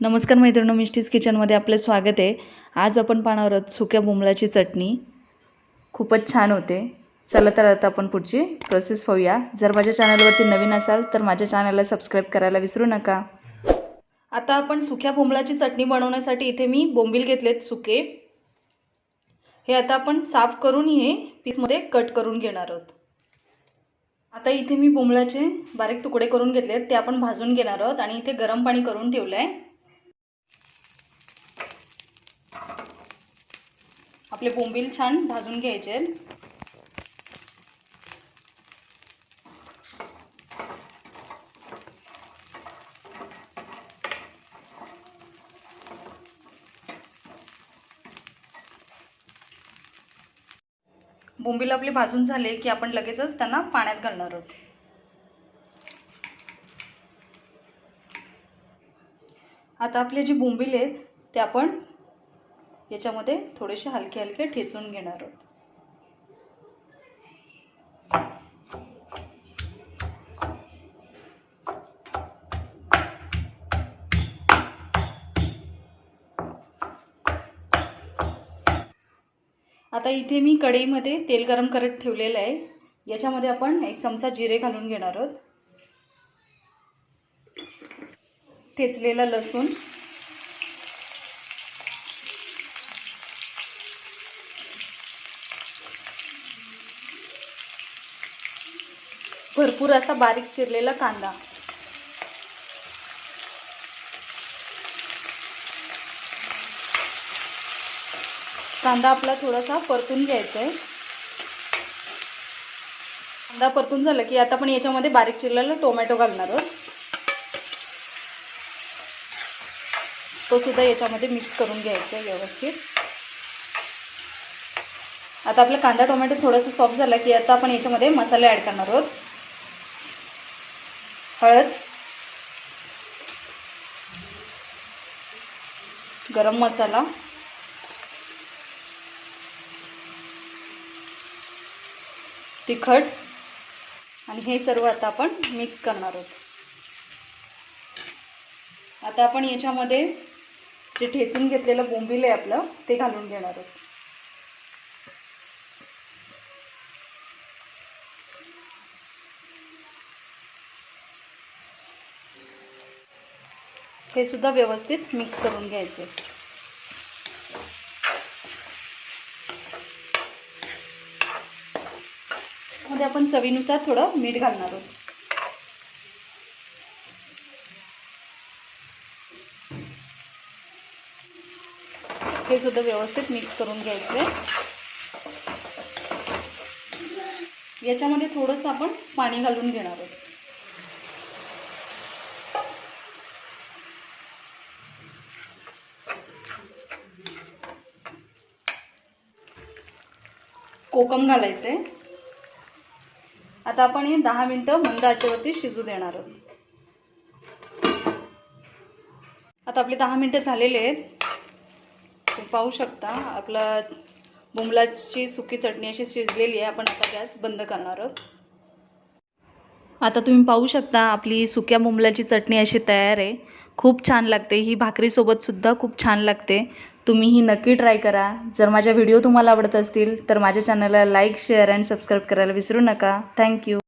नमस्कार मैत्रिणी मिस्टीज किचनमध्ये आपलं स्वागत आहे. आज आपण पाहणार आहोत सुक्या बोंबलाची चटणी. खूपच छान होते. चला तर आता आपण पुढची प्रोसेस पाहूया. जर माझ्या चॅनलवरती नवीन असाल तर माझ्या चॅनलला सबस्क्राईब करायला विसरू नका. आता आपण सुक्या बोंबलाची चटणी बनवण्यासाठी इथे मी बोंबील घेतलेत सुके. हे आता आपण साफ करून हे पीसमध्ये कट करून घेणार आहोत. आता इथे मी बोंबलाचे बारीक तुकडे करून घेतलेत. ते आपण भाजून घेणार आहोत आणि इथे गरम पाणी करून ठेवलं आहे आपले बोंबील छान भाजून घ्यायचे आहेत. बोंबील आपले भाजून झाले की आपण लगेचच त्यांना पाण्यात घालणार आहोत. आता आपले जे बोंबील आहेत ते आपण याच्यामध्ये थोडेसे हलके हलके ठेचून घेणार आहोत. आता इथे मी कढईमध्ये तेल गरम करत ठेवलेलं आहे. याच्यामध्ये आपण एक चमचा जिरे घालून घेणार आहोत. ठेचलेला लसूण भरपूर असा बारीक चिरलेला कांदा. कांदा आपला थोडासा परतून घ्यायचा आहे कांदा परतून झाला की आता आपण याच्यामध्ये बारीक चिरलेला टोमॅटो घालणार आहोत. तो सुद्धा याच्यामध्ये मिक्स करून घ्यायचा आहे व्यवस्थित. आता आपला कांदा टोमॅटो थोडासा सॉफ्ट झाला की आता आपण याच्यामध्ये मसाले ॲड करणार आहोत. हळद. गरम मसाला. तिखट. आणि हे सर्व आता आपण मिक्स करणार आहोत. आता आपण याच्यामध्ये जे ठेचून घेतलेलं बोंबील आहे आपलं ते घालून घेणार आहोत. हे सुद्धा व्यवस्थित मिक्स करून घ्यायचे. मध्ये आपण चवीनुसार थोडं मीठ घालणार आहोत. हे सुद्धा व्यवस्थित मिक्स करून घ्यायचे. याच्यामध्ये थोडंसं आपण पाणी घालून घेणार आहोत. कोकम घालायचं आहे आता आपण हे दहा मिनटं मंद आचेवरती शिजू देणार आहोत. आता आपले दहा मिनटं झालेले आहेत. तुम्ही पाहू शकता आपला बोंबलाची सुकी चटणी अशी शिजलेली आहे. आपण आता गॅस बंद करणार आहोत. आता तुम्ही पाहू शकता आपली सुक्या बुमलाची चटणी अशी तयार आहे. खूप छान लागते. ही भाकरीसोबतसुद्धा खूप छान लागते. तुम्ही ही नक्की ट्राय करा. जर माझ्या व्हिडिओ तुम्हाला आवडत असतील तर माझ्या चॅनलला लाईक शेअर अँड सबस्क्राईब करायला विसरू नका. थँक्यू